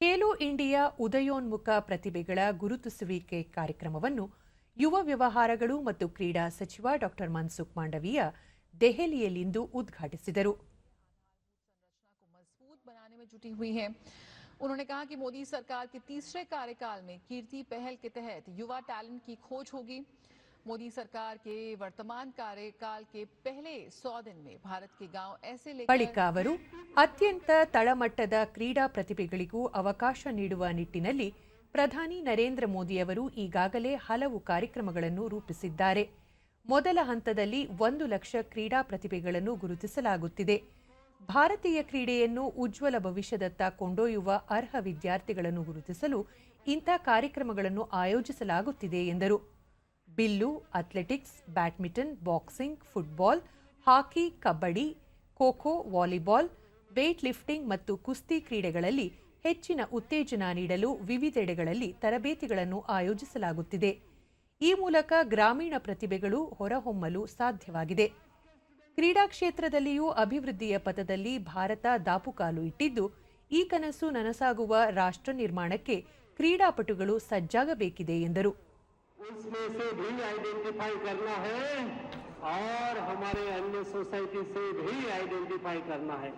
Khelo India ಉದಯೋನ್ಮುಖ ಪ್ರತಿಭೆಗಳ ಗುರುತಿಸುವಿಕೆ ಕಾರ್ಯಕ್ರಮವನ್ನು ಯುವ ವ್ಯವಹಾರಗಳು ಮತ್ತು ಕ್ರೀಡಾ ಸಚಿವ ಡಾಕ್ಟರ್ ಮನ್ಸುಖ್ ಮಾಂಡವೀಯ ದೆಹಲಿಯಲ್ಲಿಂದು ಉದ್ಘಾಟಿಸಿದರು संरचना को मजबूत बनाने में जुटी हुई है उन्होंने कहा कि मोदी सरकार के तीसरे कार्यकाल में कीर्ति पहल के तहत युवा टैलेंट की खोज होगी मोदी सरकार के वर्तमान कार्यकाल के पहले सौ दिन में भारत के गांव ऐसे ಬಳಿಕ लेकर ಅವರು ಅತ್ಯಂತ ತಳಮಟ್ಟದ ಕ್ರೀಡಾ ಪ್ರತಿಭೆಗಳಿಗೂ ಅವಕಾಶ ನೀಡುವ ನಿಟ್ಟಿನಲ್ಲಿ ಪ್ರಧಾನಿ ನರೇಂದ್ರ ಮೋದಿಯವರು ಈಗಾಗಲೇ ಹಲವು ಕಾರ್ಯಕ್ರಮಗಳನ್ನು ರೂಪಿಸಿದ್ದಾರೆ ಮೊದಲ ಹಂತದಲ್ಲಿ ಒಂದು ಲಕ್ಷ ಕ್ರೀಡಾ ಪ್ರತಿಭೆಗಳನ್ನು ಗುರುತಿಸಲಾಗುತ್ತಿದೆ ಭಾರತೀಯ ಕ್ರೀಡೆಯನ್ನು ಉಜ್ವಲ ಭವಿಷ್ಯದತ್ತ ಕೊಂಡೊಯ್ಯುವ ಅರ್ಹ ವಿದ್ಯಾರ್ಥಿಗಳನ್ನು ಗುರುತಿಸಲು ಇಂಥ ಕಾರ್ಯಕ್ರಮಗಳನ್ನು ಆಯೋಜಿಸಲಾಗುತ್ತಿದೆ ಎಂದರು bill, athletics, badminton, boxing, football, hockey, kabaddi, kho kho, volleyball weight lifting ಮತ್ತು ಕುಸ್ತಿ ಕ್ರೀಡೆಗಳಲ್ಲಿ ಹೆಚ್ಚಿನ ಉತ್ತೇಜನ ನೀಡಲು ವಿವಿಧೆಡೆಗಳಲ್ಲಿ ತರಬೇತಿಗಳನ್ನು ಆಯೋಜಿಸಲಾಗುತ್ತಿದೆ. ಈ ಮೂಲಕ ಗ್ರಾಮೀಣ ಪ್ರತಿಭೆಗಳು ಹೊರಹೊಮ್ಮಲು ಸಾಧ್ಯವಾಗಿದೆ. ಕ್ರೀಡಾ ಕ್ಷೇತ್ರದಲ್ಲಿಯೂ ಅಭಿವೃದ್ಧಿಯ ಪಥದಲ್ಲಿ ಭಾರತ ದಾಪುಕಾಲು ಇಟ್ಟಿದ್ದು, ಈ ಕನಸು ನನಸಾಗುವ ರಾಷ್ಟ್ರ ನಿರ್ಮಾಣಕ್ಕೆ ಕ್ರೀಡಾಪಟುಗಳು ಸಜ್ಜಾಗಬೇಕಿದೆ ಎಂದರು. उसमें से भी आइडेंटिफाई करना है और हमारे अन्य सोसाइटी से भी आइडेंटिफाई करना है।